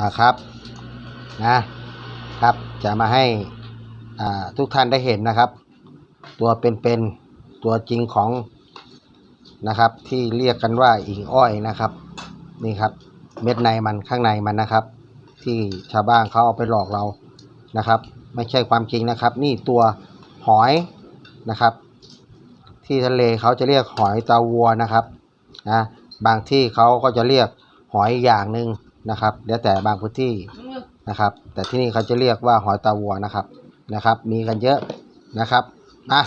นะครับนะครับ จะมาให้ทุกท่านได้เห็นนะครับ ตัวเป็นๆตัวจริงของนะครับ ที่เรียกกันว่าอิงอ้อยนะครับ นี่ครับ เม็ดในมันข้างในมันนะครับ ที่ชาวบ้านเขาเอาไปหลอกเรานะครับ ไม่ใช่ความจริงนะครับ นี่ตัวหอยนะครับ ที่ทะเลเขาจะเรียกหอยตาวัวนะครับนะบางที่เขาก็จะเรียกหอยอย่างหนึ่ง นะครับแล้วแต่บางพื้นที่นะครับ แต่ที่นี่เขาจะเรียกว่าหอยตาวัวนะครับนะครับ มีกันเยอะนะครับนะ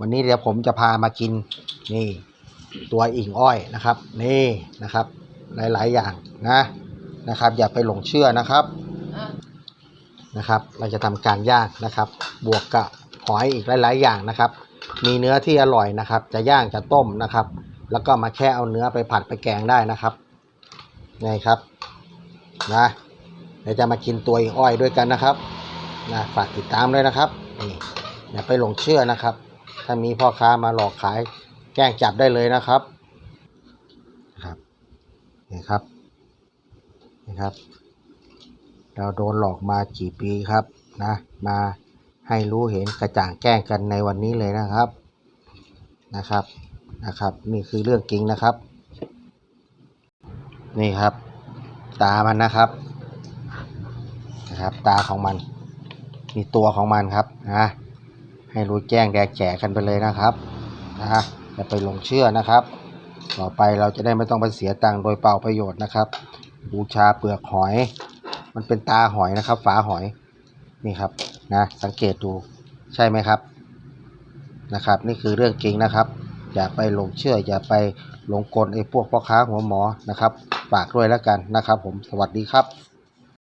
วันนี้เดี๋ยวผมจะพามากินนี่ตัวอิ่งอ้อยนะครับนี่นะครับหลายๆอย่างนะนะครับ อย่าไปหลงเชื่อนะครับนะครับ เราจะทำการย่างนะครับ บวกกับหอยอีกหลาย ๆ อย่างนะครับ มีเนื้อที่อร่อยนะครับ จะย่างจะต้มนะครับ แล้วก็มาแค่เอาเนื้อไปผัดไปแกงได้นะครับนี่ครับ นะเดี๋ยวจะมากินตัวอ้อยด้วยกันนะครับนะฝากติดตามด้วยนะครับนี่อย่าไปหลงเชื่อนะครับ ถ้ามีพ่อค้ามาหลอกขายแกล้งจับได้เลยนะครับครับนี่ครับนี่ครับ เราโดนหลอกมากี่ปีครับนะมาให้รู้เห็นกระจ่างแจ้งกันในวันนี้เลยนะครับนะครับนะครับ นี่คือเรื่องจริงนะครับ นี่ครับ ตามันนะครับนะครับ ตาของมัน มีตัวของมันครับนะให้รู้แจ้งแดกแจกกันไปเลยนะครับนะอย่าไปหลงเชื่อนะครับ ต่อไปเราจะได้ไม่ต้องไปเสียตังค์โดยเปล่าประโยชน์นะครับ บูชาเปลือกหอย มันเป็นตาหอยนะครับ ฝาหอยนี่ครับนะสังเกตดูใช่ไหมครับนะครับ นี่คือเรื่องจริงนะครับ อย่าไปหลงเชื่อ อย่าไปหลงกลไอ้พวกพ่อค้าหัวหมอนะครับฝากด้วยแล้วกันนะครับ ผมสวัสดีครับ